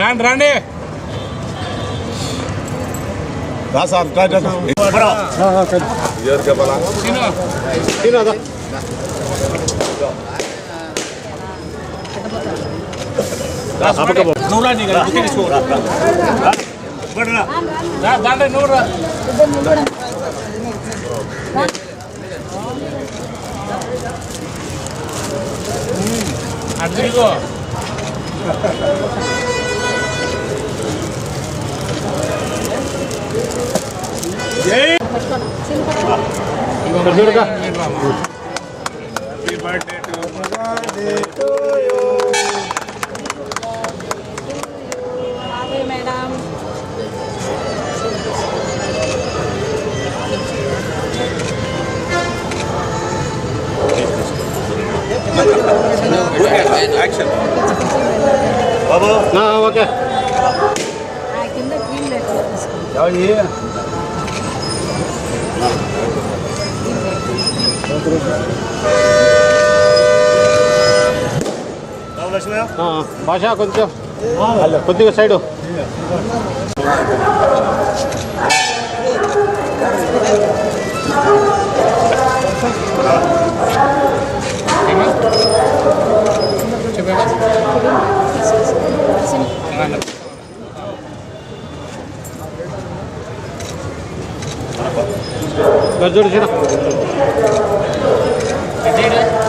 రండి రండి రా సార్ రా, రా, రా. నువ్వు రా Durga. Happy birthday to you. Birthday to you. Action. Baba. No, okay. I can the green letter. భాష కొంచెం కొద్దిగా సైడు చూడు చిన్న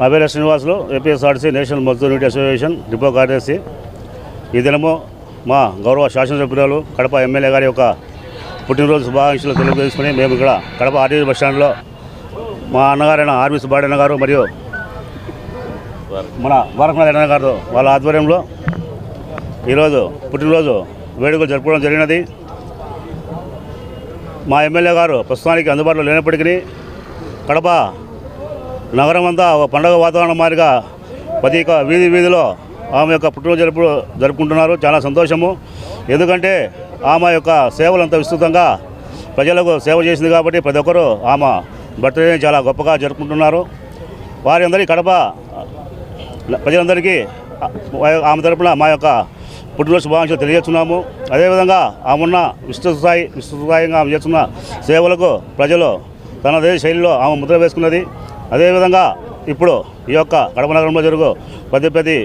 నా పేరు Srinivasulu APSRC national Mazdoor unit association depot కార్యదర్శి. ఈ దినము మా గౌరవ శాసనసభ్యురాలు కడప ఎమ్మెల్యే గారి యొక్క పుట్టినరోజు శుభాకాంక్షలు తెలియజేసుకుని మేము ఇక్కడ కడప ఆర్టీసీ బస్ స్టాండ్లో మా అన్నగారైన ఆర్వి సుబ్బాడన్న గారు మరియు మన వారకనాథ్ అన్న గారు వాళ్ళ ఆధ్వర్యంలో ఈరోజు పుట్టినరోజు వేడుకలు జరుపుకోవడం జరిగినది. మా ఎమ్మెల్యే గారు ప్రస్తుతానికి అందుబాటులో లేనప్పటికీ కడప నగరం అంతా ఒక పండగ వాతావరణం మారిగా ప్రతి ఒక్క వీధి వీధిలో ఆమె యొక్క పుట్టినరోజు జరుపు జరుపుకుంటున్నారు. చాలా సంతోషము. ఎందుకంటే ఆమె యొక్క సేవలు అంత విస్తృతంగా ప్రజలకు సేవ చేసింది కాబట్టి ప్రతి ఒక్కరూ ఆమె బర్త్డేని చాలా గొప్పగా జరుపుకుంటున్నారు. వారి కడప ప్రజలందరికీ ఆమె తరపున మా యొక్క పుట్టినరోజు శుభాకాంక్షలు తెలియజేస్తున్నాము. అదేవిధంగా ఆమె ఉన్న విస్తృత స్థాయి విస్తృత స్థాయిగా ఆమె చేస్తున్న సేవలకు ప్రజలు తనదే శైలిలో ఆమె ముద్ర వేసుకున్నది. అదేవిధంగా ఇప్పుడు ఈ యొక్క కడప నగరంలో జరుగు ప్రతి ప్రతి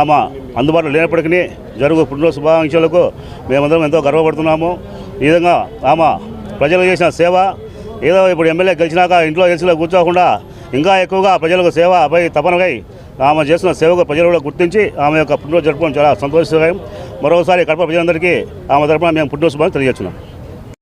ఆమె అందుబాటులో లేనప్పటికీ జరుగు పుట్టినరోజు శుభాకాంక్షలకు మేమందరం ఎంతో గర్వపడుతున్నాము. ఈ విధంగా ఆమె ప్రజలకు చేసిన సేవ ఏదో ఇప్పుడు ఎమ్మెల్యే గెలిచినాక ఇంట్లో గెలిచిలో కూర్చోకుండా ఇంకా ఎక్కువగా ప్రజలకు సేవపై తపనకై ఆమె చేసిన సేవకు ప్రజలు కూడా గుర్తించి ఆమె యొక్క పుట్టినరోజు జరుపుకోవడం చాలా సంతోషకరం మరోసారి కడప ప్రజలందరికీ ఆమె తరపున మేము పుట్టినరోజు శుభాకాంక్షలు తెలియజేస్తున్నాం.